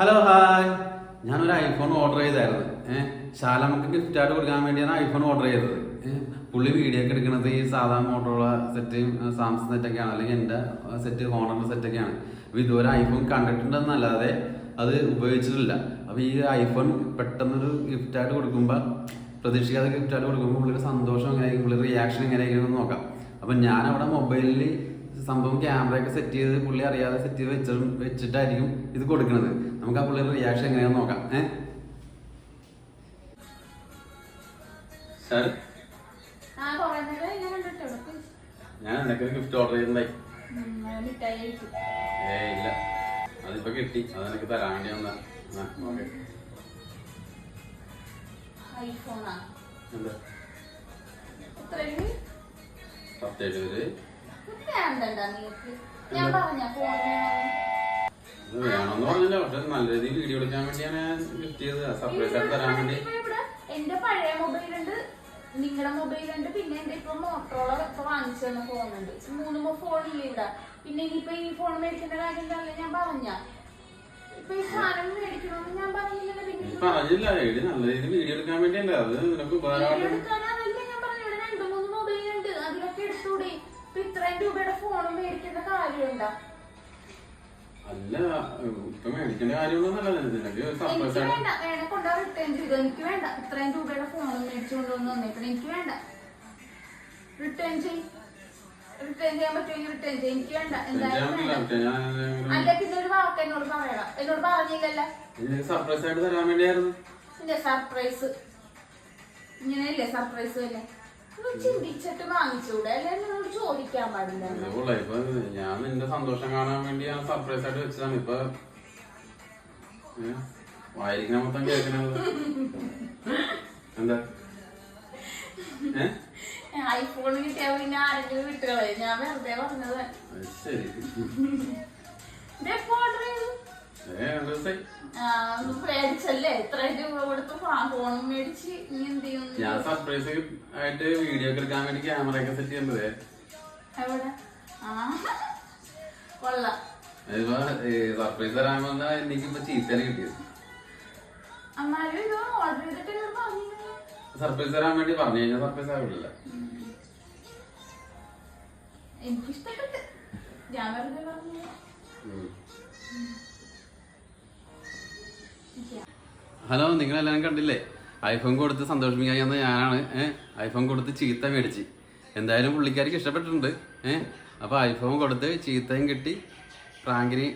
Hello hi ഞാനൊരു iPhone order ചെയ്തായിരുന്നു. ഏഹ് ശാലമക്ക് ഗിഫ്റ്റ് ആയിട്ട് കൊടുക്കാൻ വേണ്ടിയാണ് ഐഫോൺ ഓർഡർ ചെയ്തത്. പുള്ളി വീഡിയോ ഒക്കെ എടുക്കുന്നത് ഈ സാധാ മോട്ടോറുള്ള സെറ്റ് സാംസങ് സെറ്റൊക്കെയാണ് അല്ലെങ്കിൽ എന്റെ സെറ്റ് ഹോണറിന്റെ സെറ്റൊക്കെയാണ് അപ്പോൾ ഇതുവരെ ഐഫോൺ കണ്ടിട്ടുണ്ടെന്നല്ലാതെ അത് ഉപയോഗിച്ചിട്ടില്ല. അപ്പോൾ ഈ ഐഫോൺ പെട്ടെന്നൊരു ഗിഫ്റ്റായിട്ട് കൊടുക്കുമ്പോൾ പ്രതീക്ഷിക്കാതെ ഗിഫ്റ്റായിട്ട് കൊടുക്കുമ്പോൾ പുള്ളിയുടെ സന്തോഷം എങ്ങനെയായിരിക്കും? പുള്ളിയുടെ റിയാക്ഷൻ എങ്ങനെയായിരിക്കും എന്ന് നോക്കാം. അപ്പം ഞാനവിടെ മൊബൈലിൽ സംഭവം ക്യാമറയൊക്കെ സെറ്റ് ചെയ്ത് പുള്ളി അറിയാതെ സെറ്റ് ചെയ്ത് വെച്ച വെച്ചിട്ടായിരിക്കും ഇത് കൊടുക്കുന്നത് നമുക്ക് ആ പുള്ളിയുടെ റിയാക്ഷൻ എങ്ങനെയാണെന്ന് നോക്കാം. ഏ? ഞാൻ എന്തൊക്കെ ഗിഫ്റ്റ് ഓർഡർ ചെയ്തിട്ടുണ്ടായി. മിഠായി കഴിച്ചു ഏ ഇല്ല. അതിപ്പോ കിട്ടി. അത് എനിക്ക് തരാൻ വേണ്ടി വന്ന ഓക്കെ. ഐഫോണാ? എന്താ? എത്രയുണ്ട് എഴുപത് വേണ്ടണ്ട നിങ്ങൾക്ക് ഞാൻ പറഞ്ഞ ഇത് വേണമെന്ന് പറഞ്ഞില്ല പക്ഷെ നല്ല രീതിയിൽ വീഡിയോ എടുക്കാൻ വേണ്ടിയാണ് ഗിഫ്റ്റ് ചെയ്തത്. സർപ്രൈസ് ആയിട്ട് തരാൻ വേണ്ടി. എന്റെ പഴയ മൊബൈലുണ്ട് നിങ്ങളുടെ മൊബൈലുണ്ട് പിന്നെ എന്റെ ഇപ്പൊ മോട്ടോള ഇപ്പൊ വാങ്ങിച്ചു തന്ന ഫോണുണ്ട് മൂന്ന് ഫോണില്ല ഇവിടെ? പിന്നെ ഇനിയിപ്പൊ ഈ ഫോൺ മേടിക്കേണ്ട കാര്യം എന്തായാലും ഞാൻ പറഞ്ഞ. ഇപ്പൊ ഈ സാധനം മേടിക്കണമെന്ന് ഞാൻ പറഞ്ഞില്ലല്ലോ നീ പിന്നെ പറഞ്ഞില്ല. എടി നല്ല രീതിയിൽ വീഡിയോ എടുക്കാൻ വേണ്ടിയല്ലേ. അത് നിനക്ക് ഉപകാരമായിട്ട്. എടുക്കാനതല്ല ഞാൻ പറഞ്ഞു. ഇവിടെ രണ്ട് മൂന്ന് മൊബൈലുണ്ട് അതിലൊക്കെ എടുത്തൂടെ. ഇത്രയും രൂപയുടെ ഫോണും മേടിക്കുന്ന കാര്യമുണ്ടോ? അല്ല ഇപ്പൊ മേടിക്കേണ്ട കാര്യമൊന്നുമല്ല വേണേ കൊണ്ടാ റിട്ടേൺ ചെയ്തു? എനിക്ക് വേണ്ട ഇത്രയും രൂപയുടെ ഫോൺ മേടിച്ചു കൊണ്ടുവന്ന് വന്നേക്കണം എനിക്ക് വേണ്ട. റിട്ടേൺ ചെയ് റിട്ടേൺ ചെയ്യാൻ പറ്റുമെങ്കിൽ റിട്ടേൺ ചെയ്യും. എനിക്ക് വേണ്ട എന്തായാലും വേണ്ട. ഞാൻ അല്ല പിന്നെ ഒരു വാക്ക് എന്നോട് പറയണം. എന്നോട് പറഞ്ഞില്ലല്ലോ. സർപ്രൈസ് ആയിട്ട് തരാൻ വേണ്ടിയായിരുന്നു. ഇല്ല സർപ്രൈസ് ഇങ്ങനെയല്ലേ സർപ്രൈസ് അല്ലേ ചിന്തിച്ചിട്ട് വാങ്ങിച്ചൂടെ? അല്ലെ ചോദിക്കാൻ പാടില്ല. ഇതുപോലെ ഇപ്പൊ ഞാൻ നിന്റെ സന്തോഷം കാണാൻ വേണ്ടി ഞാൻ സർപ്രൈസ് ആയിട്ട് വെച്ചതാണ്. ഇപ്പൊ ഏ? വായിരിക്കണ മൊത്തം കേൾക്കണത്. എന്താ? ഏ? ഐഫോൺ കിട്ടിയാ പിന്നെ ആരെങ്കിലും വിട്ടുകളെ ഞാൻ വെറുതെ പറഞ്ഞത്. അത് ശരി. ഇതെപ്പോ ഓർഡർ ചെയ്തു. ഏ രണ്ട് ദിവസമായി ആ, ഒന്ന് പേടിച്ചല്ലേ ഇത്രയും രൂപ കൊടുത്ത് ഫോണും മേടിച്ച് നീ എന്ത് ചെയ്യുന്നു ഞാൻ സർപ്രൈസ് ആയിട്ട് വീഡിയോ ഒക്കെ എടുക്കാൻ വേണ്ടി ക്യാമറ ഒക്കെ സെറ്റ് ചെയ്യുന്നത് എവിടെ? ആ. കൊള്ളാം. സർപ്രൈസ് തരാൻ വന്നാ എനിക്കിപ്പോ ചീത്തനെ കിട്ടിയത്. സർപ്രൈസ് തരാൻ വേണ്ടി പറഞ്ഞു കഴിഞ്ഞാൽ സർപ്രൈസ് ആവില്ല ഹലോ നിങ്ങളെല്ലാരും കണ്ടില്ലേ? ഐഫോൺ കൊടുത്ത് സന്തോഷിപ്പിക്കാൻ ഞാനാണ്. ഐഫോൺ കൊടുത്ത് ചീത്ത മേടിച്ച്. എന്തായാലും പുള്ളിക്കാർക്ക് ഇഷ്ടപ്പെട്ടിട്ടുണ്ട്. ഏഹ് അപ്പോൾ ഐഫോൺ കൊടുത്ത് ചീത്തയും കിട്ടി പ്രാങ്കിന്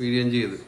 വീഡിയോയും ചെയ്തു.